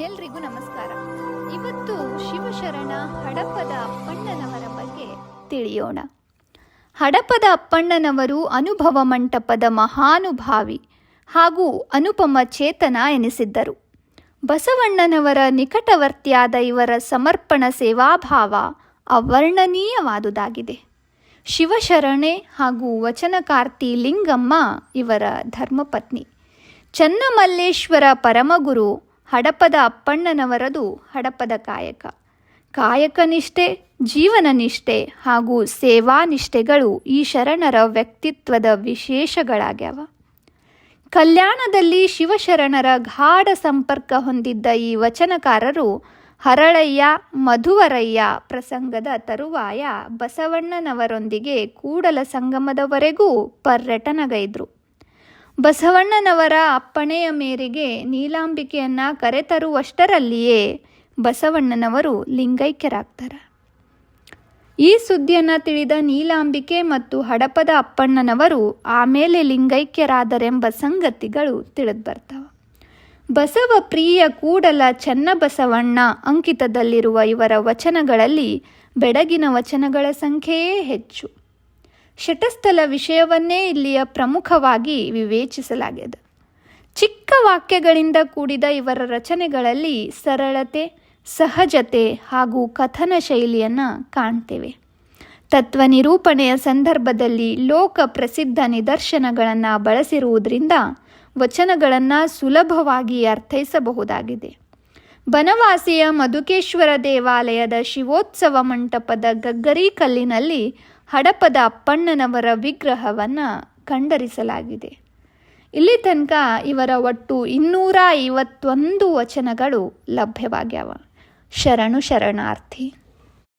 ಎಲ್ರಿಗೂ ನಮಸ್ಕಾರ. ಇವತ್ತು ಶಿವಶರಣ ಹಡಪದ ಅಪ್ಪಣ್ಣನವರ ಬಗ್ಗೆ ತಿಳಿಯೋಣ. ಹಡಪದ ಅಪ್ಪಣ್ಣನವರು ಅನುಭವ ಮಂಟಪದ ಮಹಾನುಭಾವಿ ಹಾಗೂ ಅನುಪಮ ಚೇತನ ಎನಿಸಿದ್ದರು. ಬಸವಣ್ಣನವರ ನಿಕಟವರ್ತಿಯಾದ ಇವರ ಸಮರ್ಪಣ ಸೇವಾಭಾವ ಅವರ್ಣನೀಯವಾದುದಾಗಿದೆ. ಶಿವಶರಣೆ ಹಾಗೂ ವಚನಕಾರ್ತಿ ಲಿಂಗಮ್ಮ ಇವರ ಧರ್ಮಪತ್ನಿ. ಚನ್ನಮಲ್ಲೇಶ್ವರ ಪರಮಗುರು ಹಡಪದ ಅಪ್ಪಣ್ಣನವರದು ಹಡಪದ ಕಾಯಕ. ಕಾಯಕನಿಷ್ಠೆ ಜೀವನ ನಿಷ್ಠೆ ಹಾಗೂ ಸೇವಾ ನಿಷ್ಠೆಗಳು ಈ ಶರಣರ ವ್ಯಕ್ತಿತ್ವದ ವಿಶೇಷಗಳಾಗ್ಯಾವ. ಕಲ್ಯಾಣದಲ್ಲಿ ಶಿವಶರಣರ ಗಾಢ ಸಂಪರ್ಕ ಹೊಂದಿದ್ದ ಈ ವಚನಕಾರರು ಹರಳಯ್ಯ, ಮಧುವರಯ್ಯ ಪ್ರಸಂಗದ ತರುವಾಯ ಬಸವಣ್ಣನವರೊಂದಿಗೆ ಕೂಡಲ ಸಂಗಮದವರೆಗೂ ಪರ್ಯಟನಗೈದ್ರು. ಬಸವಣ್ಣನವರ ಅಪ್ಪಣೆಯ ಮೇರೆಗೆ ನೀಲಾಂಬಿಕೆಯನ್ನ ಕರೆತರುವಷ್ಟರಲ್ಲಿಯೇ ಬಸವಣ್ಣನವರು ಲಿಂಗೈಕ್ಯರಾಗ್ತಾರೆ. ಈ ಸುದ್ದಿಯನ್ನು ತಿಳಿದ ನೀಲಾಂಬಿಕೆ ಮತ್ತು ಹಡಪದ ಅಪ್ಪಣ್ಣನವರು ಆಮೇಲೆ ಲಿಂಗೈಕ್ಯರಾದರೆಂಬ ಸಂಗತಿಗಳು ತಿಳಿದು ಬರ್ತಾವೆ ಬಸವ ಪ್ರಿಯ ಕೂಡಲ ಚನ್ನಬಸವಣ್ಣ ಅಂಕಿತದಲ್ಲಿರುವ ಇವರ ವಚನಗಳಲ್ಲಿ ಬೆಡಗಿನ ವಚನಗಳ ಸಂಖ್ಯೆಯೇ ಹೆಚ್ಚು. ಶಟಸ್ಥಲ ವಿಷಯವನ್ನೇ ಇಲ್ಲಿಯ ಪ್ರಮುಖವಾಗಿ ವಿವೇಚಿಸಲಾಗಿದೆ. ಚಿಕ್ಕ ವಾಕ್ಯಗಳಿಂದ ಕೂಡಿದ ಇವರ ರಚನೆಗಳಲ್ಲಿ ಸರಳತೆ, ಸಹಜತೆ ಹಾಗೂ ಕಥನ ಶೈಲಿಯನ್ನು ಕಾಣ್ತೇವೆ. ತತ್ವ ನಿರೂಪಣೆಯ ಸಂದರ್ಭದಲ್ಲಿ ಲೋಕ ಪ್ರಸಿದ್ಧ ನಿದರ್ಶನಗಳನ್ನು ಬಳಸಿರುವುದರಿಂದ ವಚನಗಳನ್ನು ಸುಲಭವಾಗಿ ಅರ್ಥೈಸಬಹುದಾಗಿದೆ. ಬನವಾಸಿಯ ಮಧುಕೇಶ್ವರ ದೇವಾಲಯದ ಶಿವೋತ್ಸವ ಮಂಟಪದ ಗಗ್ಗರಿ ಕಲ್ಲಿನಲ್ಲಿ ಹಡಪದ ಅಪ್ಪಣ್ಣನವರ ವಿಗ್ರಹವನ್ನು ಕಂಡರಿಸಲಾಗಿದೆ. ಇಲ್ಲಿ ತನಕ ಇವರ ಒಟ್ಟು ಇನ್ನೂರ ಐವತ್ತೊಂದು ವಚನಗಳು ಲಭ್ಯವಾಗ್ಯಾವ. ಶರಣು ಶರಣಾರ್ಥಿ.